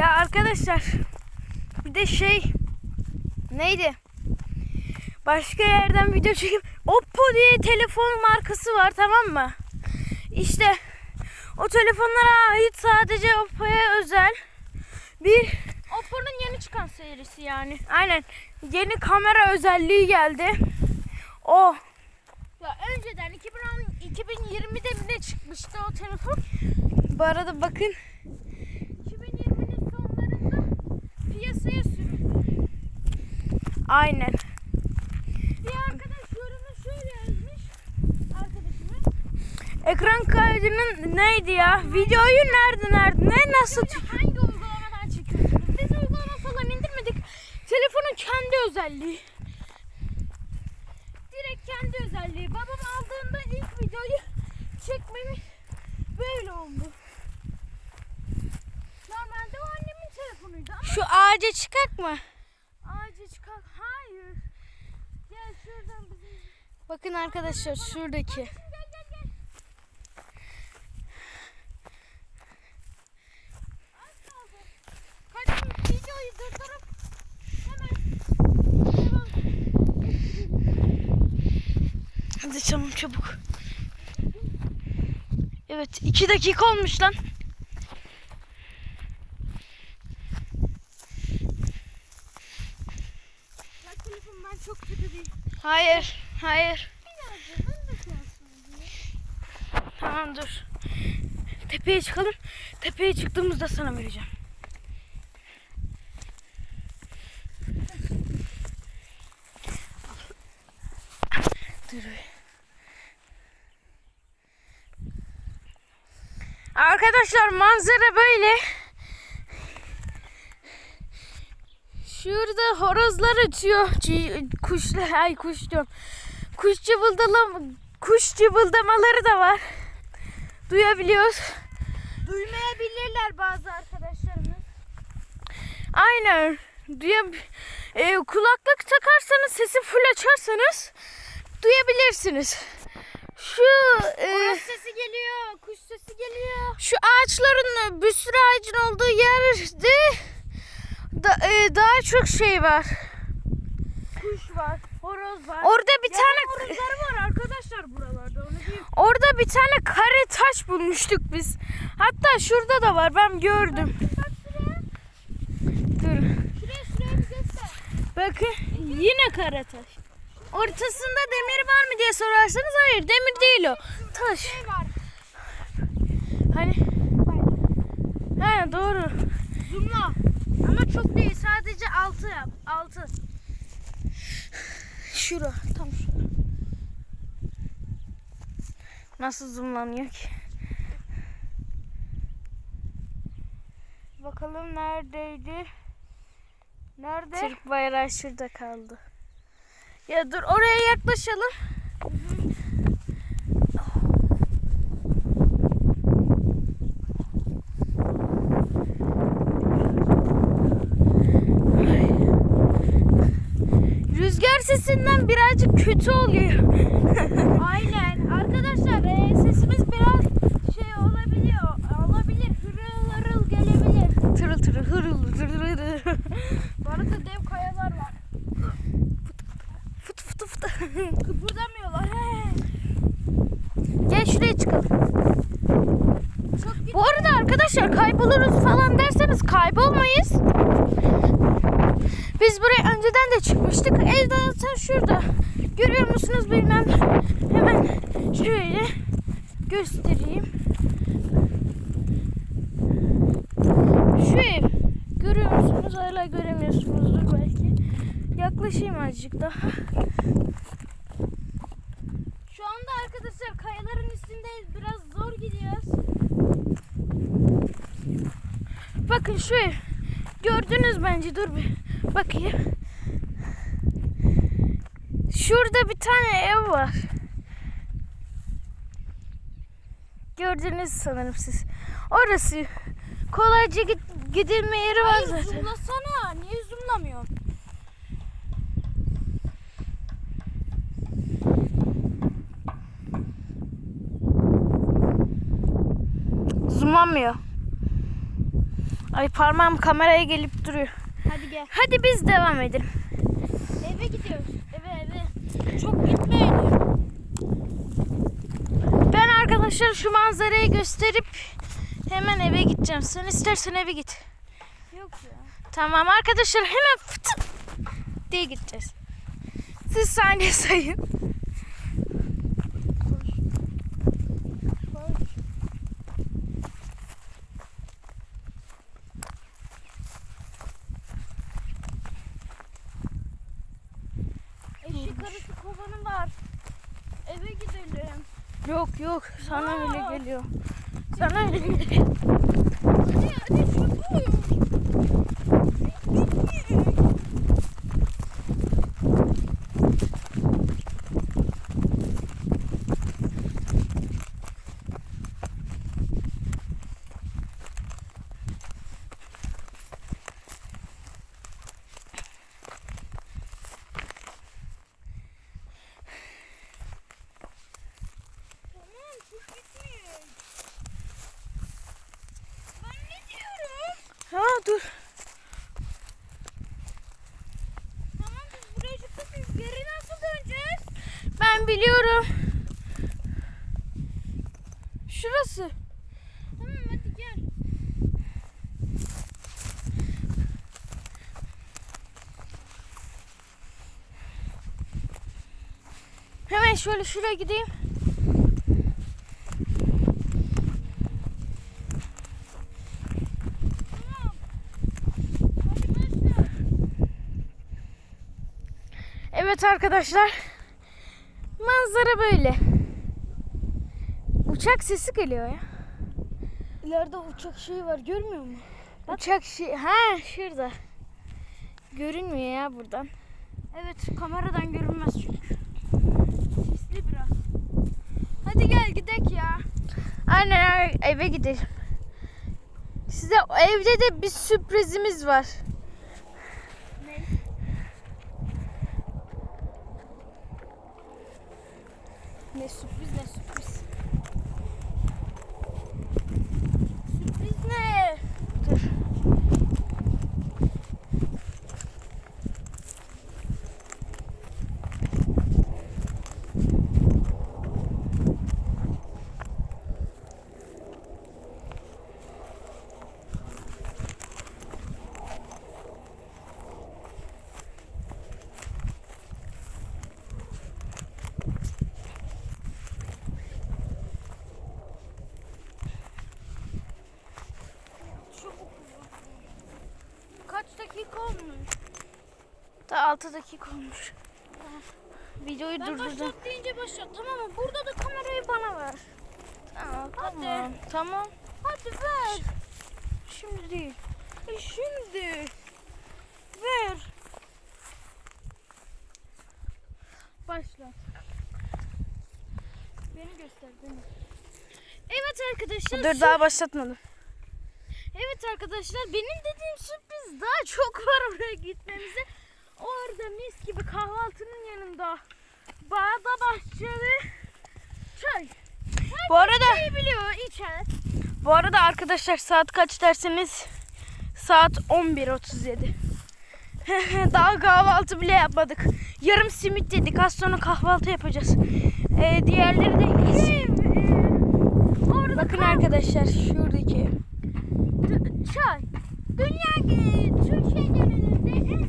Ya arkadaşlar bir de şey neydi? Başka yerden video çekip Oppo diye telefon markası var tamam mı? İşte o telefonlara ait sadece Oppo'ya özel bir Oppo'nun yeni çıkan serisi yani. aynen yeni kamera özelliği geldi. O Ya önceden 2010 2020'de mi ne çıkmıştı o telefon? bu arada bakın piyasaya sürüldü. aynen. Bir arkadaş yorumu şöyle yazmış. Arkadaşımın. Ekran kaydının neydi ya? Videoyu nerede nerede ne nasıl hangi uygulamadan çekiyorsunuz? Biz uygulama falan indirmedik. Telefonun kendi özelliği. Direkt kendi özelliği. Babam aldığında ilk videoyu çekmemiz böyle oldu. Normalde o telefonuydu ama şu ağaca çıkak mı? ağaca çıkan hayır. Gel şuradan bizim Bakın arkadaşlar şuradaki. Gel gel gel. Az kaldı. Kaçın videoyu durdurup hemen devam. Hadi tamam çabuk. Evet iki dakika olmuş lan. Ya telefon ben çok kötü değil. Hayır hayır. Tamam dur. Tepeye çıkalım. Tepeye çıktığımızda sana vereceğim. Dur. Arkadaşlar manzara böyle. Şurada horozlar ötüyor. Kuşlar, ay kuş diyorum. Kuş cıvıldalam, kuş cıvıldamaları da var. Duyabiliyoruz. Duymayabilirler bazı arkadaşlarımız. Aynen. Duyab e, kulaklık takarsanız sesi full açarsanız duyabilirsiniz. Şu e, Horoz sesi geliyor, kuş sesi geliyor. şu ağaçların bir sürü ağacın olduğu yerde da, e, daha çok şey var. Kuş var, horoz var. Orada bir Yaban tane horozları var arkadaşlar buralarda. Onu diyeyim. orada bir tane kare taş bulmuştuk biz. Hatta şurada da var. Ben gördüm. Bak şuraya. Dur. Şuraya şuraya bir göster. Bakın yine kara taş. Ortasında demir var mı diye sorarsanız hayır demir değil o. Taş. Şey var. Hani He doğru. Ama çok değil. Sadece altı yap. Altı. Şura tam şura. Nasıl zoomlanıyor ki? Bakalım neredeydi? Nerede? Türk bayrağı şurada kaldı. Ya dur oraya yaklaşalım. Rüzgar sesinden birazcık kötü oluyor. Aynen. Arkadaşlar e, sesimiz biraz şey olabiliyor. Olabilir. Hırıl hırıl gelebilir. tırıl tırıl hırıl tırıl tırıl. Bu arada dev kayalar var. Fıt fıt fıt. Kıpırdamıyorlar. He. Gel şuraya çıkalım. Çok. Bu arada arkadaşlar kayboluruz falan derseniz kaybolmayız. Biz buraya önceden de çıkmıştık. Ev zaten şurada. Görüyor musunuz bilmem. Hemen şöyle göstereyim. Şu ev. Görüyor musunuz? Hala göremiyorsunuzdur belki. Yaklaşayım azıcık daha. Şu anda arkadaşlar kayaların üstündeyiz. Biraz zor gidiyoruz. Bakın şu ev. Gördünüz bence dur bir bakayım. Şurada bir tane ev var. Gördünüz sanırım siz. Orası kolayca git- gidilme yeri var Hayır zaten. zoomlasana. Niye zoomlamıyorsun? Zoomlanmıyor. Ay parmağım kameraya gelip duruyor. Hadi gel. Hadi biz devam edelim. Eve gidiyoruz. Eve eve. Çok gitmeyelim. Ben arkadaşlar şu manzarayı gösterip hemen eve gideceğim. Sen istersen eve git. Yok ya. Tamam arkadaşlar hemen fıtı diye gideceğiz. Siz saniye sayın. Eşek arısı kovanı var. Eve gidelim. Yok yok sana öyle geliyor. Sana öyle geliyor. Hadi hadi çabuk. Tamam siz gitmeyin. Ben ne diyorum? Ha dur. Tamam biz buraya çıktık biz geri nasıl döneceğiz? Ben biliyorum. Şurası. Tamam hadi gel. Hemen şöyle şuraya gideyim. Evet arkadaşlar. Manzara böyle. Uçak sesi geliyor ya. İleride uçak şeyi var görmüyor musun? Uçak şey ha şurada. Görünmüyor ya buradan. Evet kameradan görünmez çünkü. Sisli biraz. Hadi gel gidek ya. Aynen eve gidelim. Size evde de bir sürprizimiz var. Ne sürpriz ne sürpriz. Sürpriz ne? Dur. Çabuk. Kaç dakika olmuş? Daha 6 dakika olmuş. Videoyu Ben durdurdum. başlat deyince başlat tamam mı? Burada da kamerayı bana ver. Tamam, Hadi. tamam. Tamam. Hadi ver. Şimdi değil. E şimdi. Ver. Başla. Beni göster beni. Evet arkadaşlar. Dur daha başlatmadım. Evet arkadaşlar benim dediğim sürpriz daha çok var oraya gitmemize. Orada mis gibi kahvaltının yanında bağda bahçeli çay. Bu arada Neyi biliyor içer. bu arada arkadaşlar saat kaç derseniz saat 11.37. Daha kahvaltı bile yapmadık. Yarım simit yedik. Az sonra kahvaltı yapacağız. Ee, diğerleri de Orada Bakın arkadaşlar şuradaki. çay. Dünya Türkiye genelinde en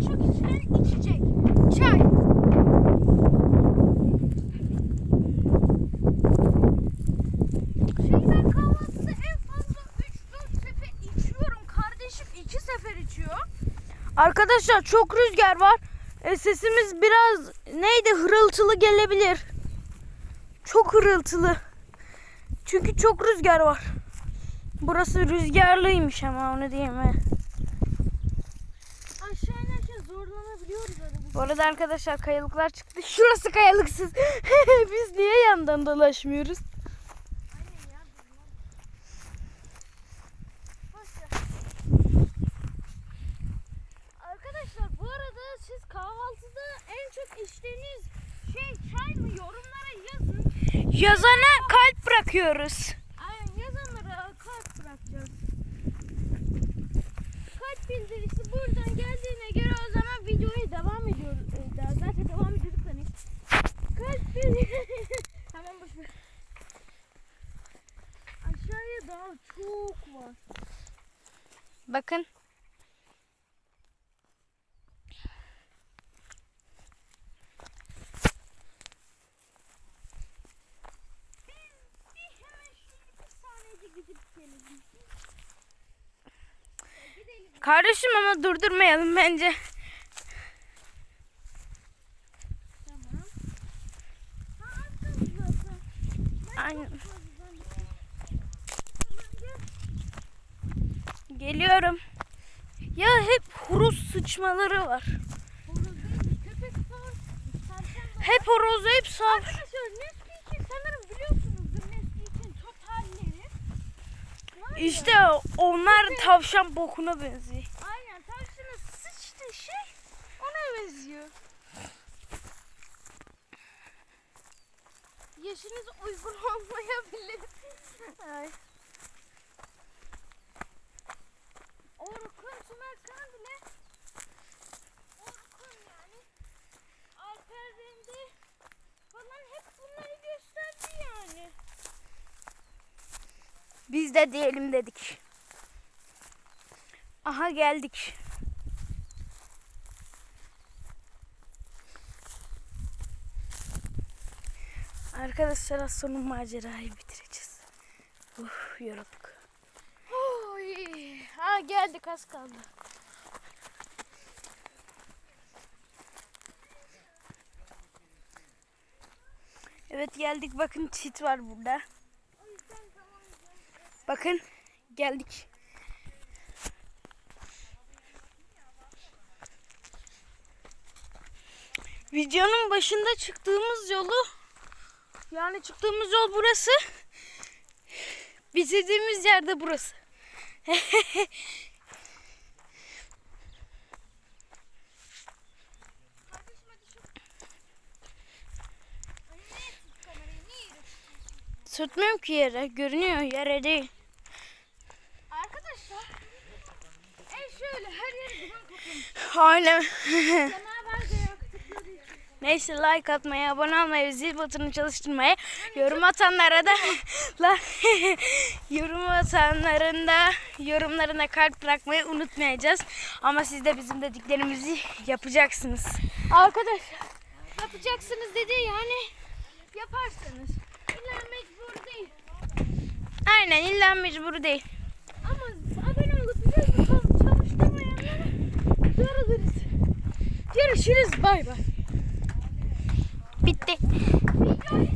en fazla 3-4 sefer içiyorum. Kardeşim 2 sefer içiyor. Arkadaşlar çok rüzgar var. E, sesimiz biraz neydi hırıltılı gelebilir. Çok hırıltılı. Çünkü çok rüzgar var. Burası rüzgarlıymış ama onu diyeyim he. Aşağı inerken zorlanabiliyoruz arada. Bu arada arkadaşlar kayalıklar çıktı. Şurası kayalıksız. Biz niye yandan dolaşmıyoruz? Arkadaşlar bu arada siz kahvaltıda en çok içtiğiniz şey çay mı yorumlara yazın. Yazana kalp bırakıyoruz. Aynen yazanlara kalp bırakacağız. buradan geldiğine göre o zaman videoya devam ediyoruz. Ee, daha zaten devam ediyorduk da ne? Kalp bir... tamam boş ver. Aşağıya daha çok var. Bakın. Hemen. Kardeşim ama durdurmayalım bence. Tamam. Ha az kaldı zaten. Ben Aynen. çok fazla zannettim. Tamam gel. Geliyorum. Ya hep horoz sıçmaları var. Hep horoz hep sav. İşte onlar tavşan bokuna benziyor. Aynen tavşanın sıçtığı şey ona benziyor. Yaşınız uygun olmayabilir. Ay. Orkun Sümerkan bile Orkun yani Alper Rendi falan hep bunları gösterdi yani. Biz de diyelim dedik. Aha geldik. Arkadaşlar az sonra macerayı bitireceğiz. Uf yorulduk. Geldik az kaldı. Evet geldik bakın çit var burada. Bakın geldik. Videonun başında çıktığımız yolu yani çıktığımız yol burası. Bitirdiğimiz yerde burası. Sürtmüyorum ki yere. Görünüyor yere değil. Arkadaşlar. E şöyle her yeri duman kaplamış. Aynen. Neyse like atmayı, abone olmayı, zil butonunu çalıştırmayı, yorum atanlara da la, yorum atanların da yorumlarına kalp bırakmayı unutmayacağız. Ama siz de bizim dediklerimizi yapacaksınız. Arkadaşlar yapacaksınız dedi yani yaparsınız. İlla mecbur değil. Aynen illa mecbur değil. Ama abone olup butonu çalıştırmayanlara darılırız. Görüşürüz bay bay. Bitti. Videoyu